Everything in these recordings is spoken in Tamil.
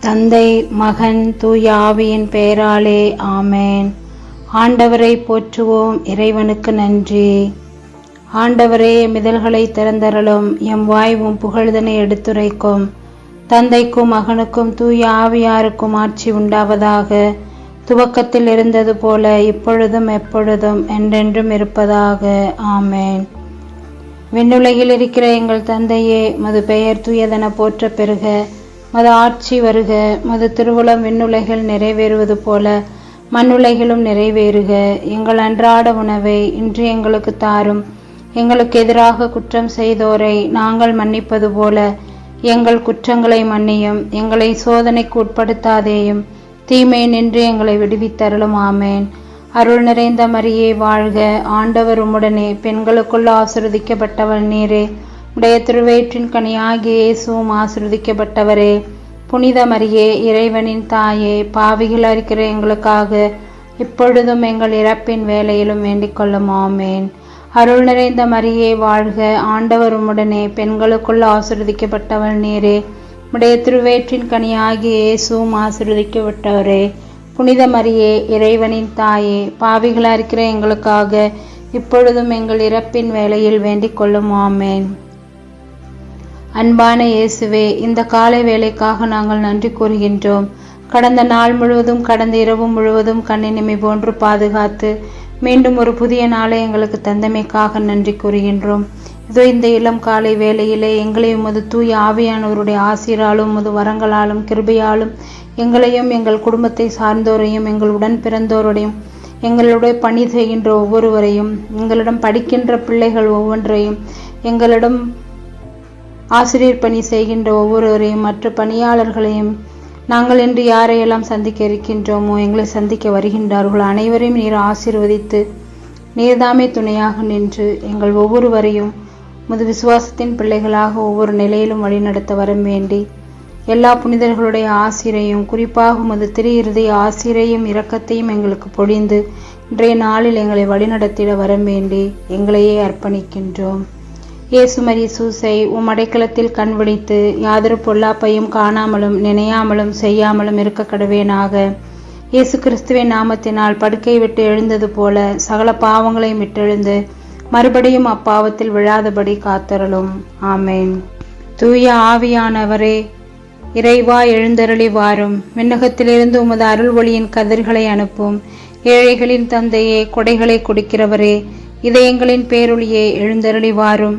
தந்தை மகன் தூய ஆவியின் பெயராலே ஆமேன். ஆண்டவரை போற்றுவோம் இறைவனுக்கு நன்றி. ஆண்டவரே மிதல்களை திறந்தரலும் எம் வாய்வும் புகழ்தனை எடுத்துரைக்கும். தந்தைக்கும் மகனுக்கும் தூய ஆவியாருக்கும் ஆட்சி உண்டாவதாக துவக்கத்தில் இருந்தது போல இப்பொழுதும் எப்பொழுதும் என்றென்றும் இருப்பதாக ஆமேன். விண்ணுலகில் இருக்கிற எங்கள் தந்தையே மது பெயர் தூயதென போற்ற பெறுக மது ஆட்சி வருக மது திருவுளம் விண்ணுலைகள் நிறைவேறுவது போல மண்ணுலைகளும் நிறைவேறுக. எங்கள் அன்றாட உணவை இன்று எங்களுக்கு தாரும். எங்களுக்கு எதிராக குற்றம் செய்தோரை நாங்கள் மன்னிப்பது போல எங்கள் குற்றங்களை மன்னியும் எங்களை சோதனைக்கு உட்படுத்தாதேயும் தீமை நின்று எங்களை விடுவித்தருளும் ஆமேன். அருள் நிறைந்த மரியே வாழ்க. ஆண்டவர் உம்முடனே பெண்களுக்குள் ஆசிர்வதிக்கப்பட்டவள் நீரே. உடைய திருவயிற்றின் கனியாகிய இயேசுவும் ஆசிர்வதிக்கப்பட்டவரே புனித மரியே இறைவனின் தாயே பாவிகள் இருக்கிற எங்களுக்காக இப்பொழுதும் எங்கள் இறப்பின் வேலையிலும் வேண்டிக் கொள்ளும் ஆமேன். அருள் நிறைந்த மரியே வாழ்க. ஆண்டவர் உம்முடனே பெண்களுக்குள் ஆசிர்வதிக்கப்பட்டவள் நீரே. உடைய திருவேற்றின் கனியாகிய இயேசுவும் ஆசிர்வதிக்கப்பட்டவரே புனித மரியே இறைவனின் தாயே பாவிகளாக இருக்கிற எங்களுக்காக இப்பொழுதும் எங்கள் இறப்பின் வேலையில் வேண்டிக் கொள்ளும் ஆமேன். அன்பான இயேசுவே இந்த காலை வேலைக்காக நாங்கள் நன்றி கூறுகின்றோம். கடந்த நாள் முழுவதும் கடந்த இரவு முழுவதும் கண்ணினிமை போன்று பாதுகாத்து மீண்டும் ஒரு புதிய நாளை எங்களுக்கு தந்தமைக்காக நன்றி கூறுகின்றோம். இதோ இந்த இளம் காலை வேளையிலே எங்களை உமது தூய ஆவியானவருடைய ஆசிராலும் உமது வரங்களாலும் கிருபையாலும் எங்களையும் எங்கள் குடும்பத்தை சார்ந்தோரையும் எங்கள் உடன் பிறந்தோரையும் எங்களுடைய பணி செய்கின்ற ஒவ்வொருவரையும் எங்களிடம் படிக்கின்ற பிள்ளைகள் ஒவ்வொன்றையும் எங்களிடம் ஆசிரியர் பணி செய்கின்ற ஒவ்வொருவரையும் மற்ற பணியாளர்களையும் நாங்கள் இன்று யாரையெல்லாம் சந்திக்க இருக்கின்றோமோ எங்களை சந்திக்க வருகின்றார்கள் அனைவரையும் நீர் ஆசீர்வதித்து நீர்தாமே துணையாக நின்று எங்கள் ஒவ்வொருவரையும் முது விசுவாசத்தின் பிள்ளைகளாக ஒவ்வொரு நிலையிலும் வழிநடத்த வரம் வேண்டி எல்லா புனிதர்களுடைய ஆசிரையும் குறிப்பாக முது திரு இருதய ஆசிரையும் இரக்கத்தையும் எங்களுக்கு பொழிந்து இன்றைய நாளில் எங்களை வழிநடத்திட வரம் வேண்டி எங்களையே அர்ப்பணிக்கின்றோம். இயேசுமரி சூசை உம் அடைக்கலத்தில் கண் விழித்து யாதொரு பொல்லாப்பையும் காணாமலும் நினையாமலும் செய்யாமலும் இருக்க கடவேனாக இயேசு கிறிஸ்துவின் நாமத்தினால் படுக்கை விட்டு எழுந்தது போல சகல பாவங்களையும் விட்டெழுந்து மறுபடியும் அப்பாவத்தில் விழாதபடி காத்தரலும் ஆமேன். தூய ஆவியானவரே இறைவா எழுந்தருளி வாரும். விண்ணகத்திலிருந்து உமது அருள் ஒளியின் கதிர்களை அனுப்பும். ஏழைகளின் தந்தையே கொடைகளை கொடுக்கிறவரே இதயங்களின் பேரொழியே எழுந்தருளி வாரும்.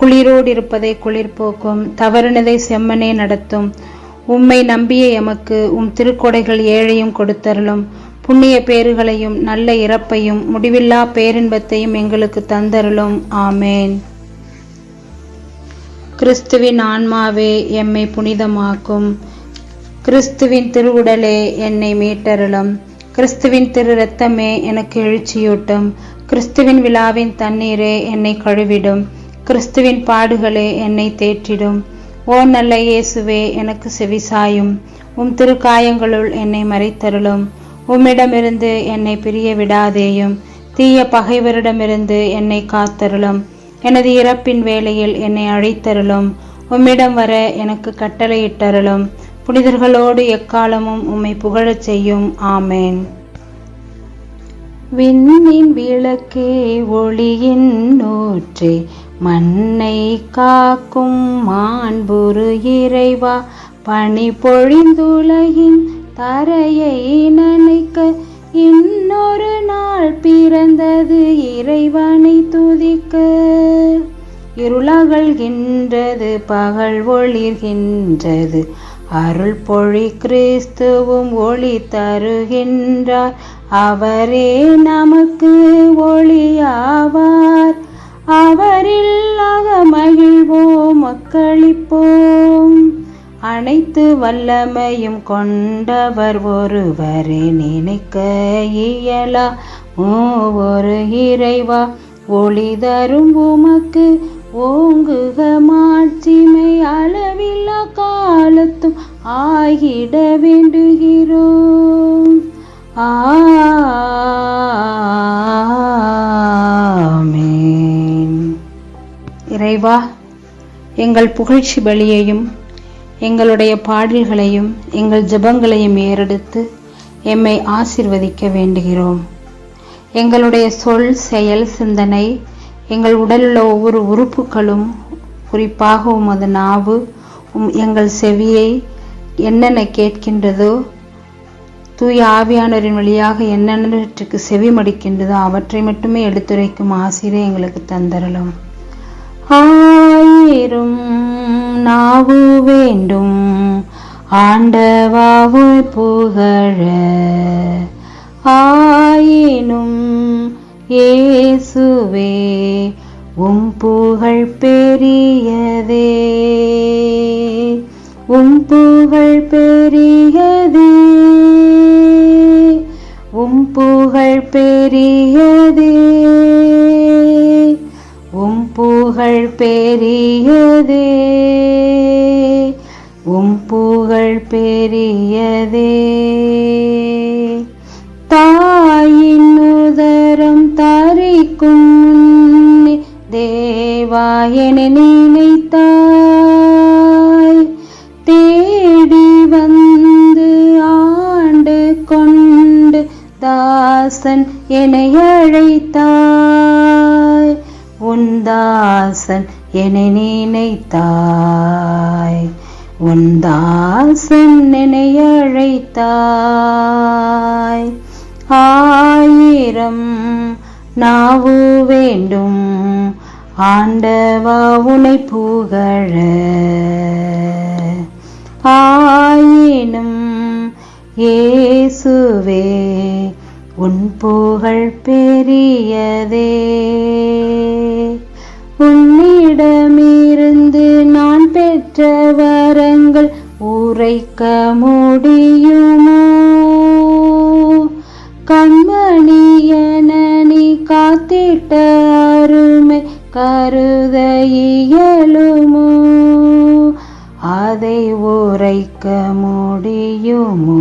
குளிரோடு இருப்பதை குளிர் போக்கும் தவறினதை செம்மனே நடத்தும். உம்மை நம்பிய எமக்கு உம் திருக்கொடைகள் ஏழையும் கொடுத்தருளும். புண்ணிய பேறுகளையும் நல்ல இறப்பையும் முடிவில்லா பேரின்பத்தையும் எங்களுக்கு தந்தருளும். ஆமேன். கிறிஸ்துவின் ஆன்மாவே எம்மை புனிதமாக்கும். கிறிஸ்துவின் திருவுடலே என்னை மீட்டருளும். கிறிஸ்துவின் திரு ரத்தமே எனக்கு எழுச்சியூட்டும். கிறிஸ்துவின் விழாவின் தண்ணீரே என்னை கழுவிடும். கிறிஸ்துவின் பாடுகளே என்னை தேற்றிடும். ஓ நல்ல இயேசுவே எனக்கு செவிசாயும் உம் திருக்காயங்களுள் என்னை மறைத்தருளும். உம்மிடமிருந்து என்னை பிரிய விடாதேயும். தீய பகைவரிடமிருந்து என்னை காத்தருளும். எனது இறப்பின் வேளையில் என்னை அழைத்தருளும். உம்மிடம் வர எனக்கு கட்டளையிட்டருளும். புனிதர்களோடு எக்காலமும் உம்மை புகழச் செய்யும். ஆமேன். விண்ணின் விளக்கே ஒளியின் நூற்றே மண்ணை காக்கும் மாண்புரு இறைவா பனி பொழிந்துலகின் தரையை நனைக்க இன்னொரு நாள் பிறந்தது இறைவனை துதிக்க. இருளகழ்கின்றது பகல் ஒளிர்கின்றது அருள் பொழி கிறிஸ்துவும் ஒளி தருகின்றார். அவரே நமக்கு ஒளியாவார். அவரில் அக மகிழ்வோம் மக்களிப்போம். அனைத்து வல்லமையும் கொண்டவர் ஒருவரை நினைக்க இயலா. ஒரு இறைவா ஒளி தரும் உமக்கு ஓங்குக மாட்சிமை அளவில்லா காலத்தும் ஆகிட வேண்டுகிறோம். ஆ எங்கள் புகழ்ச்சி பலியையும் எங்களுடைய பாடல்களையும் எங்கள் ஜெபங்களையும் ஏறெடுத்து எம்மை ஆசிர்வதிக்க வேண்டுகிறோம். எங்களுடைய சொல் செயல் சிந்தனை எங்கள் உடலுள்ள ஒவ்வொரு உறுப்புகளும் குறிப்பாக உமது நாவு உம் எங்கள் செவியை என்னென்ன கேட்கின்றதோ தூய ஆவியானவரின் வழியாக என்னென்னவற்றுக்கு செவி மடிக்கின்றதோ அவற்றை மட்டுமே எடுத்துரைக்கும் ஆசிரியர் எங்களுக்கு தந்தரலாம் ஆயிரும் நாவு வேண்டும். ஆண்டவாவு புகழ. ஆயினும் ஏசுவே உம் புகழ் பெரியதே. உம் புகழ் பெரியதே. உம் புகழ் பெரியதே தாய் தேடி வந்து ஆண்டு கொண்டு தாசன் என அழைத்தாய். உன் தாசன் என நினைத்தாய். உன் தாசன் என அழைத்தாய். ஆயிரம் நாவு வேண்டும். ஆண்டவா உனை புகழ. ஆயினும் ஏசுவே உன் புகழ் பெரியதே. முடியுமோ?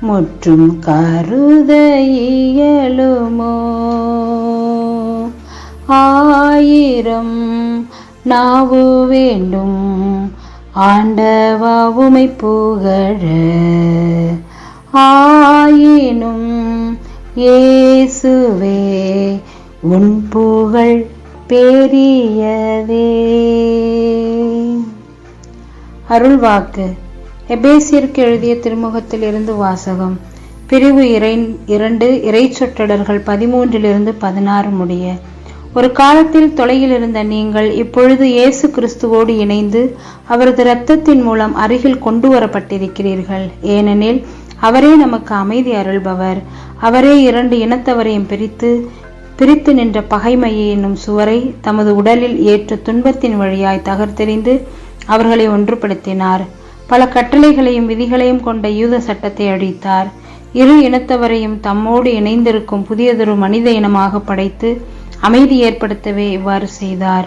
முற்றும் கருத இயலுமோ? ஆயிரம் நாவு வேண்டும். ஆண்டவா உமை புகழ. ஆயினும் இயேசுவே உன் புகழ் பெரியதே. அருள்வாக்கு. எபேசியருக்கு எழுதிய திருமுகத்திலிருந்து வாசகம். பிரிவு இறை இரண்டு இறைச்சொற்றடர்கள் பதிமூன்றிலிருந்து பதினாறு முடிய. ஒரு காலத்தில் தொலையில் இருந்த நீங்கள் இப்பொழுது இயேசு கிறிஸ்துவோடு இணைந்து அவரது இரத்தத்தின் மூலம் அருகில் கொண்டு வரப்பட்டிருக்கிறீர்கள். ஏனெனில் அவரே நமக்கு அமைதி அருள்பவர். அவரே இரண்டு இனத்தவரையும் பிரித்து பிரித்து நின்ற பகைமையை என்னும் சுவரை தமது உடலில் ஏற்ற துன்பத்தின் வழியாய் தகர்த்தெறிந்து அவர்களை ஒன்றுபடுத்தினார். பல கட்டளைகளையும் விதிகளையும் கொண்ட யூத சட்டத்தை அழித்தார். இரு இனத்தவரையும் தம்மோடு இணைந்திருக்கும் புதியதொரு மனித இனமாக படைத்து அமைதி ஏற்படுத்தவே இவ்வாறு செய்தார்.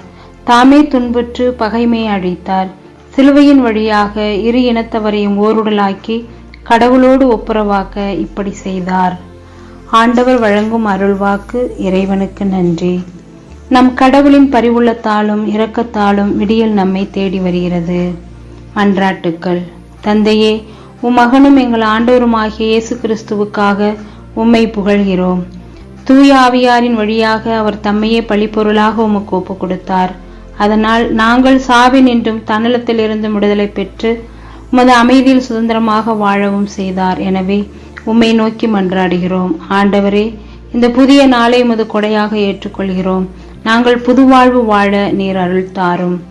தாமே துன்புற்று பகைமையை அழித்தார். சிலுவையின் வழியாக இரு இனத்தவரையும் ஓருடலாக்கி கடவுளோடு ஒப்புரவாக்க இப்படி செய்தார். ஆண்டவர் வழங்கும் அருள்வாக்கு இறைவனுக்கு நன்றி. நம் கடவுளின் பரிவுள்ளத்தாலும் இரக்கத்தாலும் விடியல் நம்மை தேடி வருகிறது. மன்றாட்டுக்கள் தந்தையே உம் மகனும் எங்கள் ஆண்டோருமாகிய இயேசு கிறிஸ்துவுக்காக உம்மை புகழ்கிறோம். தூய ஆவியாரின் வழியாக அவர் தம்மையே பழிப்பொருளாக உமக்கு ஒப்பு கொடுத்தார் அதனால் நாங்கள் சாவின் என்றும் தன்னலத்திலிருந்து விடுதலை பெற்று உமது அமைதியில் சுதந்திரமாக வாழவும் செய்தார். எனவே உம்மை நோக்கி மன்றாடுகிறோம். ஆண்டவரே இந்த புதிய நாளை உமது கொடையாக ஏற்றுக்கொள்கிறோம். நாங்கள் புது வாழ்வு வாழ நீர் அருள் தாரும்.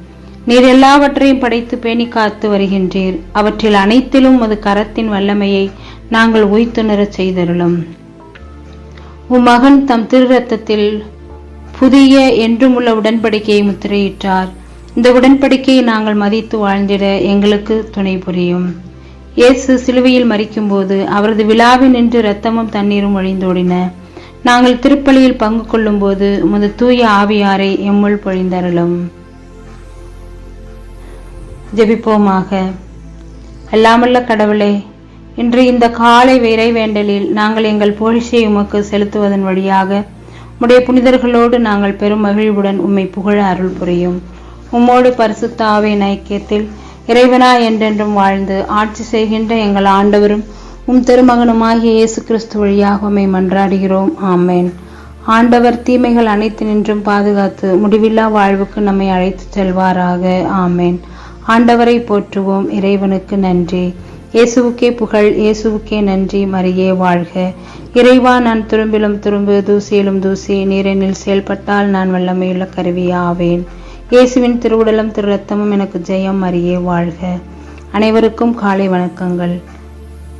நீர் எல்லாவற்றையும் படைத்து பேணி காத்து வருகின்றீர். அவற்றில் அனைத்திலும் உமது கரத்தின் வல்லமையை நாங்கள் உய்த்துணரச் செய்தருளும். உம் மகன் தம் திரு ரத்தத்தில் புதிய என்றுமுள்ள உடன்படிக்கையை முத்திரையிட்டார். இந்த உடன்படிக்கையை நாங்கள் மதித்து வாழ்ந்திட எங்களுக்கு துணை புரியும். இயேசு சிலுவையில் மறிக்கும்போது அவரது விழாவில் நின்று இரத்தமும் தண்ணீரும் வழிந்தோடின நாங்கள் திருப்பலியில் பங்கு கொள்ளும்போது உமது தூய ஆவியாரை எம்முள் பொழிந்தருளும். ஜெபிப்போமாக. அல்லாமல்ல கடவுளே இன்று இந்த காலை விரை வேண்டலில் நாங்கள் எங்கள் புகழ்ச்சியை உமக்கு செலுத்துவதன் வழியாக உடைய புனிதர்களோடு நாங்கள் பெரும் மகிழ்வுடன் உம்மை புகழ அருள் புரியும். உம்மோடு பரிசுத்தாவின் ஐக்கியத்தில் இறைவனா என்றென்றும் வாழ்ந்து ஆட்சி செய்கின்ற எங்கள் ஆண்டவரும் உம் திருமகனுமாகிய இயேசு கிறிஸ்து வழியாக உம்மை மன்றாடுகிறோம். ஆமேன். ஆண்டவர் தீமைகள் அனைத்து நின்றும் பாதுகாத்து முடிவில்லா வாழ்வுக்கு நம்மை அழைத்து செல்வாராக. ஆமேன். ஆண்டவரை போற்றுவோம். இறைவனுக்கு நன்றி. இயேசுவுக்கே புகழ் இயேசுவுக்கே நன்றி. மரியே வாழ்க. இறைவா நான் துரும்பிலும் துரும்பு தூசியிலும் தூசி நீரெனில் செயல்பட்டால் நான் வல்லமையுள்ள கருவியாவேன் இயேசுவின் திருவுடலும் திரு ரத்தமும் எனக்கு ஜெயம். மரியே வாழ்க. அனைவருக்கும் காலை வணக்கங்கள்.